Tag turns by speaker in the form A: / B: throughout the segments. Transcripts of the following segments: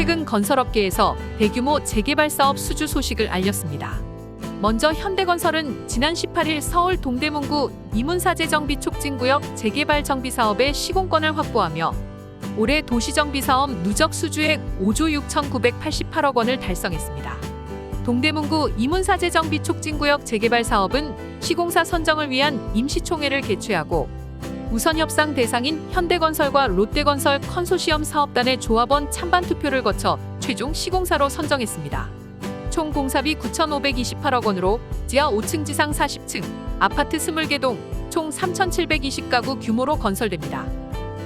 A: 최근 건설업계에서 대규모 재개발 사업 수주 소식을 알렸습니다. 먼저 현대건설은 지난 18일 서울 동대문구 이문사제 정비 촉진구역 재개발 정비 사업의 시공권을 확보하며 올해 도시정비 사업 누적 수주액 5조 6,988억 원을 달성했습니다. 동대문구 이문사제 정비 촉진구역 재개발 사업은 시공사 선정을 위한 임시총회를 개최하고 우선 협상 대상인 현대건설과 롯데건설 컨소시엄 사업단의 조합원 찬반 투표를 거쳐 최종 시공사로 선정했습니다. 총 공사비 9,528억 원으로 지하 5층 지상 40층, 아파트 20개 동, 총 3,720가구 규모로 건설됩니다.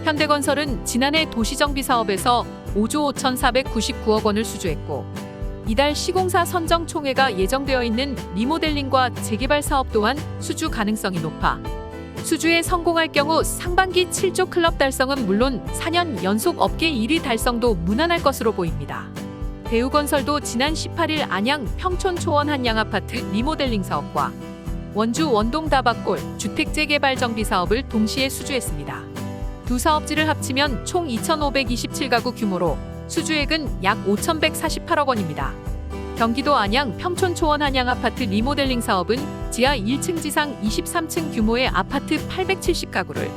A: 현대건설은 지난해 도시정비 사업에서 5조 5,499억 원을 수주했고 이달 시공사 선정 총회가 예정되어 있는 리모델링과 재개발 사업 또한 수주 가능성이 높아 수주에 성공할 경우 상반기 7조 클럽 달성은 물론 4년 연속 업계 1위 달성도 무난할 것으로 보입니다. 대우건설도 지난 18일 안양 평촌 초원 한양 아파트 리모델링 사업과 원주 원동 다박골 주택 재 개발 정비 사업을 동시에 수주했습니다. 두 사업지를 합치면 총 2,527가구 규모로 수주액은 약 5,148억 원입니다. 경기도 안양 평촌 초원 한양 아파트 리모델링 사업은 지하 1층 지상 23층 규모의 아파트 870가구를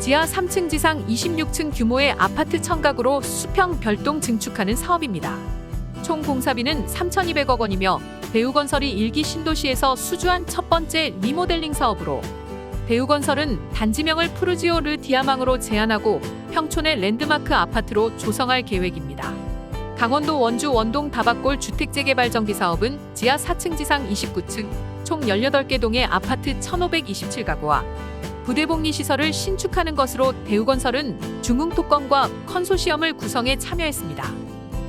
A: 지하 3층 지상 26층 규모의 아파트 1000가구로 수평 별동 증축하는 사업입니다. 총 공사비는 3,200억 원이며 대우건설이 일기 신도시에서 수주한 첫 번째 리모델링 사업으로 대우건설은 단지명을 푸르지오 르 디아망으로 제안하고 평촌의 랜드마크 아파트로 조성할 계획입니다. 강원도 원주 원동 다박골 주택재개발 정비 사업은 지하 4층 지상 29층 총 18개 동의 아파트 1,527가구와 부대복리 시설을 신축하는 것으로 대우건설은 중흥토건과 컨소시엄을 구성해 참여했습니다.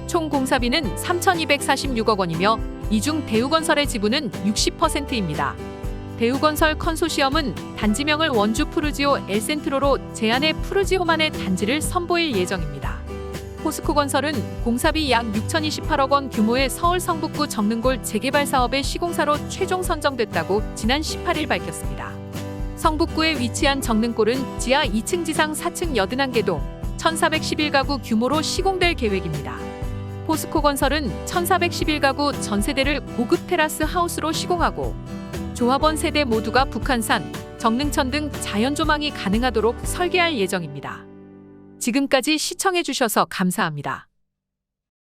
A: 총 공사비는 3,246억 원이며 이중 대우건설의 지분은 60%입니다. 대우건설 컨소시엄은 단지명을 원주 푸르지오 엘센트로로 제안해 푸르지오만의 단지를 선보일 예정입니다. 포스코건설은 공사비 약 6,028억 원 규모의 서울 성북구 정릉골 재개발 사업의 시공사로 최종 선정됐다고 지난 18일 밝혔습니다. 성북구에 위치한 정릉골은 지하 2층 지상 4층 81개 동 1,411가구 규모로 시공될 계획입니다. 포스코건설은 1,411가구 전세대를 고급 테라스 하우스로 시공하고 조합원 세대 모두가 북한산, 정릉천 등 자연 조망이 가능하도록 설계할 예정입니다. 지금까지 시청해 주셔서 감사합니다.